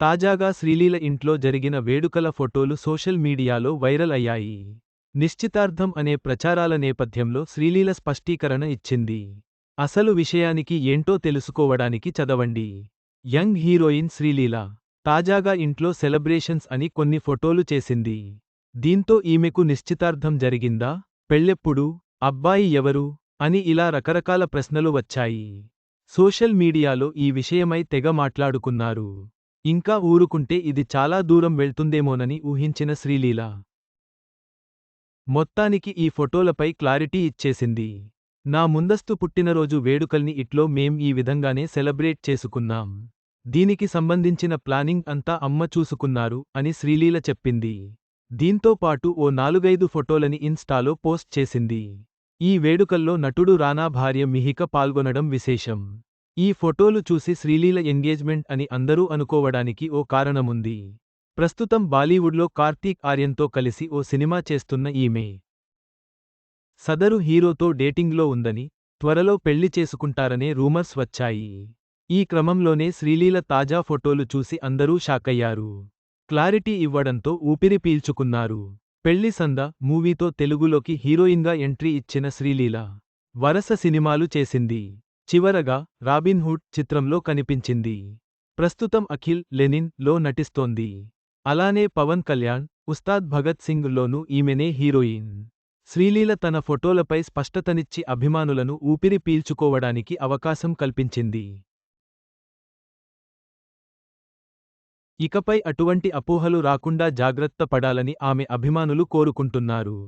తాజాగా శ్రీలీల ఇంట్లో జరిగిన వేడుకల ఫోటోలు సోషల్ మీడియాలో వైరల్ అయ్యాయి. నిశ్చితార్థం అనే ప్రచారాల నేపథ్యంలో శ్రీలీల స్పష్టీకరణ ఇచ్చింది. అసలు విషయానికి ఏంటో తెలుసుకోవడానికి చదవండి. యంగ్ హీరోయిన్ శ్రీలీల తాజాగా ఇంట్లో సెలబ్రేషన్స్ అని కొన్ని ఫోటోలు చేసింది. దీంతో ఈమెకు నిశ్చితార్థం జరిగిందా? పెళ్ళెప్పుడు? అబ్బాయి ఎవరు? అని ఇలా రకరకాల ప్రశ్నలు వచ్చాయి. సోషల్ మీడియాలో ఈ విషయమై తెగ మాట్లాడుకున్నారు. ఇంకా ఊరుకుంటే ఇది చాలా దూరం వెళ్తుందేమోనని ఊహించిన శ్రీలీల. మొత్తానికి ఈ ఫోటోలపై క్లారిటీ ఇచ్చేసింది. నా ముందస్తు పుట్టినరోజు వేడుకల్ని ఇట్లో మేం ఈ విధంగానే సెలబ్రేట్ చేసుకున్నాం. దీనికి సంబంధించిన ప్లానింగ్ అంతా అమ్మ చూసుకున్నారు అని శ్రీలీల చెప్పింది. దీంతో పాటు ఓ నాలుగైదు ఫోటోలని ఇన్స్టాలో పోస్ట్ చేసింది. ఈ వేడుకల్లో నటుడు రానా భార్య మిహిక పాల్గొనడం విశేషం. ఈ ఫోటోలు చూసి శ్రీలీల ఎంగేజ్మెంట్ అని అందరూ అనుకోవడానికి ఓ కారణముంది. ప్రస్తుతం బాలీవుడ్లో కార్తీక్ ఆర్యన్తో కలిసి ఓ సినిమా చేస్తున్న ఈమె. సదరు హీరోతో డేటింగ్లో ఉందని త్వరలో పెళ్ళి చేసుకుంటారనే రూమర్స్ వచ్చాయి. ఈ క్రమంలోనే శ్రీలీల తాజా ఫోటోలు చూసి అందరూ షాకయ్యారు. క్లారిటీ ఇవ్వడంతో ఊపిరి పీల్చుకున్నారు. పెళ్ళి సంద మూవీతో తెలుగులోకి హీరోయిన్గా ఎంట్రీ ఇచ్చిన శ్రీలీల వరస సినిమాలు చేసింది. చివరగా రాబిన్హుడ్ చిత్రంలో కనిపించింది. ప్రస్తుతం అఖిల్ లెనిన్లో నటిస్తోంది. అలానే పవన్ కళ్యాణ్ ఉస్తాద్ భగత్ సింగ్ లోనూ ఈమెనే హీరోయిన్. శ్రీలీల తన ఫోటోలపై స్పష్టతనిచ్చి అభిమానులను ఊపిరి పీల్చుకోవడానికి అవకాశం కల్పించింది. ఇకపై అటువంటి అపోహలు రాకుండా జాగ్రత్త పడాలని ఆమె అభిమానులు కోరుకుంటున్నారు.